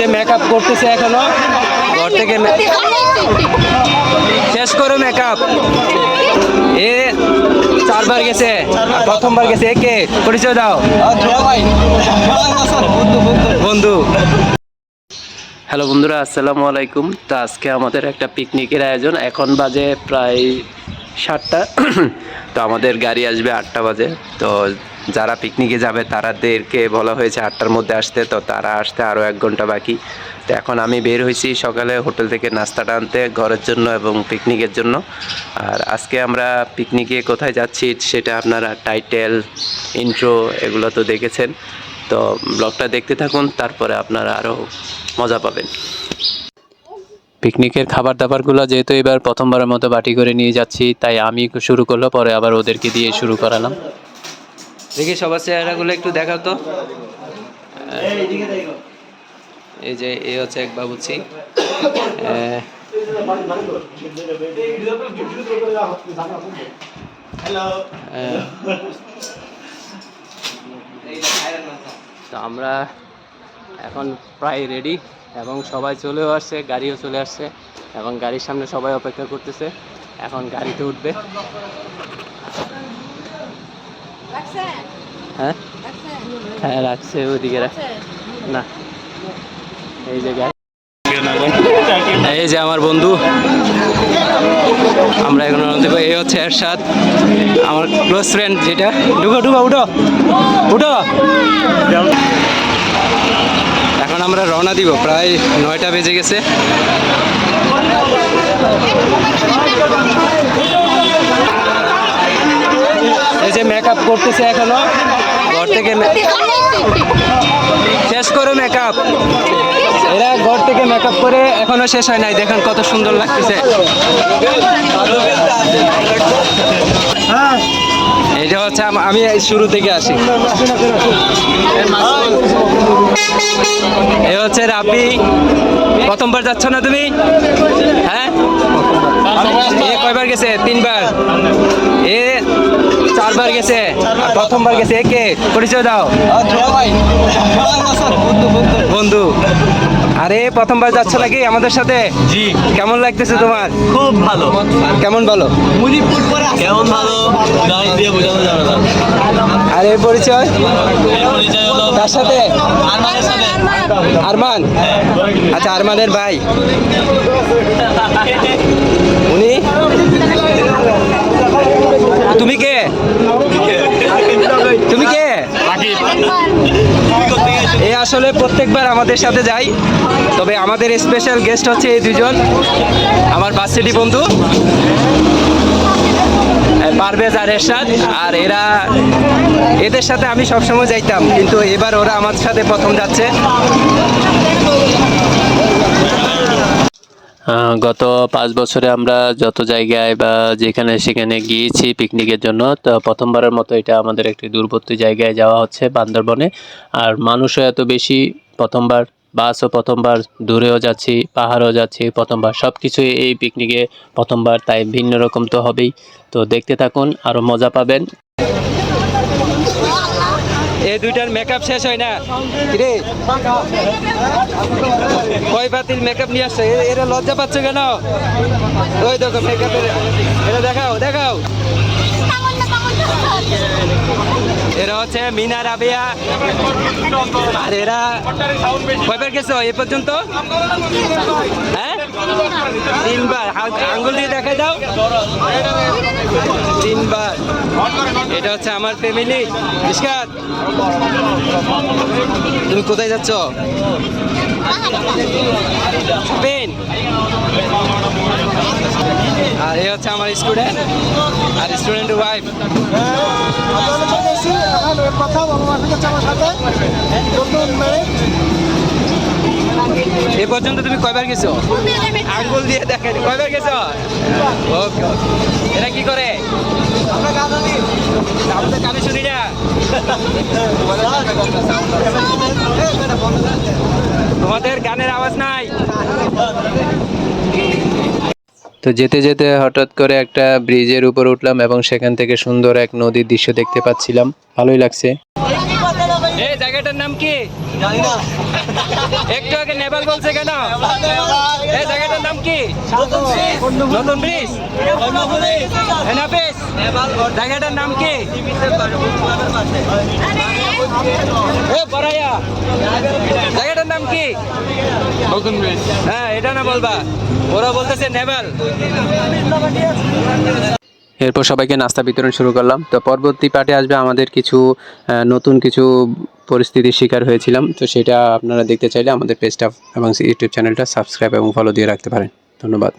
যে মেকআপ করতেছে এখনও। ঘর থেকে শেষ করো মেকআপ এ চারবার গেছে প্রথমবার গেছে। একে, পরিচয় দাও। বন্ধু। হ্যালো বন্ধুরা, আসসালামু আলাইকুম। তো আজকে আমাদের একটা পিকনিকের আয়োজন। এখন বাজে প্রায় সাতটা। তো আমাদের গাড়ি আসবে আটটা বাজে। তো যারা পিকনিকে যাবে, তারাদেরকে বলা হয়েছে আটটার মধ্যে আসতে, তো তারা আসতে আরও এক ঘণ্টা বাকি। তো এখন আমি বের হয়েছি সকালে হোটেল থেকে নাস্তাটা আনতে ঘরের জন্য এবং পিকনিকের জন্য। আর আজকে আমরা পিকনিকে কোথায় যাচ্ছি সেটা আপনারা টাইটেল ইন্ট্রো এগুলো তো দেখেছেন। তো ব্লগটা দেখতে থাকুন, তারপরে আপনারা আরও মজা পাবেন। পিকনিকের খাবার দাবারগুলো যেহেতু এবার প্রথমবারের মতো বাটি করে নিয়ে যাচ্ছি, তাই আমি শুরু করল, পরে আবার ওদেরকে দিয়ে শুরু করালাম। দেখি সবার চেহারাগুলো একটু দেখাও তো। এই যে, এ হচ্ছে এক বাবুচি। তো আমরা এখন প্রায় রেডি এবং সবাই চলেও আসছে, গাড়িও চলে আসছে এবং গাড়ির সামনে সবাই অপেক্ষা করতেছে। এখন গাড়িতে উঠবে। হ্যাঁ? হ্যাঁ রাখছে ওইদিকে রাখ। না। এই যে এই যে আমার বন্ধু। আমরা এখন দেবো। এই হচ্ছে এরশাদ। আমার ক্লোজ ফ্রেন্ড যেটা। ঢুকো ঢুকো, উঠো। উঠো। এখন আমরা রওনা দিব। প্রায় নয়টা বেজে গেছে। এই যে মেকআপ করতেছে এখনও। ঘর থেকে শেষ করো মেকআপ এরা ঘর থেকে মেকআপ করে এখনও শেষ হয় নাই। দেখেন কত সুন্দর লাগতেছে। এটা হচ্ছে আমি শুরু থেকে আসি। এ হচ্ছে রাবি প্রথমবার যাচ্ছ না তুমি? হ্যাঁ? কয়বার গেছে? তিনবার। এ চারবার গেছে। আর প্রথমবার গেছে। একে পরিচয় দাও। বন্ধু। আরে প্রথমবার যাচ্ছ নাকি আমাদের সাথে? জি। কেমন লাগতেছে তোমার? খুব ভালো। কেমন বলো কেমন ভালো? দিয়ে বোঝানো যাবে না। আরে পরিচয়? তার সাথে? আরমান? আচ্ছা আরমানের ভাই। উনি তুমি কে তুমি কে এ আসলে প্রত্যেকবার আমাদের সাথে যাই। তবে আমাদের স্পেশাল গেস্ট হচ্ছে এই দুজন। আমার বাসিটি বন্ধু, পারভেজ আর এরশাদ। আর এরা, এদের সাথে আমি সবসময় যাইতাম, কিন্তু এবার ওরা আমার সাথে প্রথম যাচ্ছে। গত পাঁচ বছরে আমরা যত জায়গায় বা যেখানে সেখানে গিয়েছি পিকনিকের জন্য, তো প্রথমবারের মতো এটা আমাদের একটি দূরবর্তী জায়গায় যাওয়া হচ্ছে বান্দরবনে। আর মানুষও এত বেশি, প্রথমবার বাসও প্রথমবার, দূরেও যাচ্ছি, পাহাড়ও যাচ্ছি, প্রথমবার। সব কিছুই এই পিকনিকে প্রথমবার, তাই ভিন্ন রকম তো হবেই। তো দেখতে থাকুন আরও মজা পাবেন। এই দুইটার মেকআপ শেষ হয় না। রে কয় বাতিল মেকআপ নিয়ে আসছে? এরা লজ্জা পাচ্ছে কেন? ওই দেখো মেকআপের এটা দেখাও দেখাও। এরা হচ্ছে মিনা রাবিয়া। আর এরা কয়বার গেছো? এ পর্যন্ত? হ্যাঁ? তিনবার। আঙ্গুল দিয়ে দেখাই দাও। তিনবার। এটা হচ্ছে আমার ফ্যামিলি ইস্কাত, তুমি কোথায় যাচ্ছ? স্পেন। আর এ হচ্ছে আমার স্টুডেন্ট আর স্টুডেন্টের ওয়াইফ এ পর্যন্ত তুমি কয়বার গেছো? আঙ্গুল দিয়ে দেখেন। কয়বার গেছো? ওকে ওকে। এরা কি করে? তোমাদের গানের আওয়াজ নাই। তো যেতে যেতে হঠাৎ করে একটা ব্রিজের উপর উঠলাম এবং সেখান থেকে সুন্দর এক নদীর দৃশ্য দেখতে পাচ্ছিলাম। ভালোই লাগছে। এই জায়গাটার নাম কি? জানি না। একটু আগে নেপাল বলছে কেন? এই জায়গাটার নাম কি? নতুন ব্রিজ। জায়গাটার নাম কি? জায়গাটার নাম কি? নতুন ব্রিজ। হ্যাঁ এটা না বলবা। ওরা বলতেছে নেভাল এরপর সবাইকে নাস্তা বিতরণ শুরু করলাম। তো পরবর্তী পার্টে আসবে আমাদের কিছু নতুন কিছু পরিস্থিতির শিকার হয়েছিলাম। তো সেটা আপনারা দেখতে চাইলে আমাদের পেজটা এবং ইউটিউব চ্যানেলটা সাবস্ক্রাইব এবং ফলো দিয়ে রাখতে পারেন। ধন্যবাদ।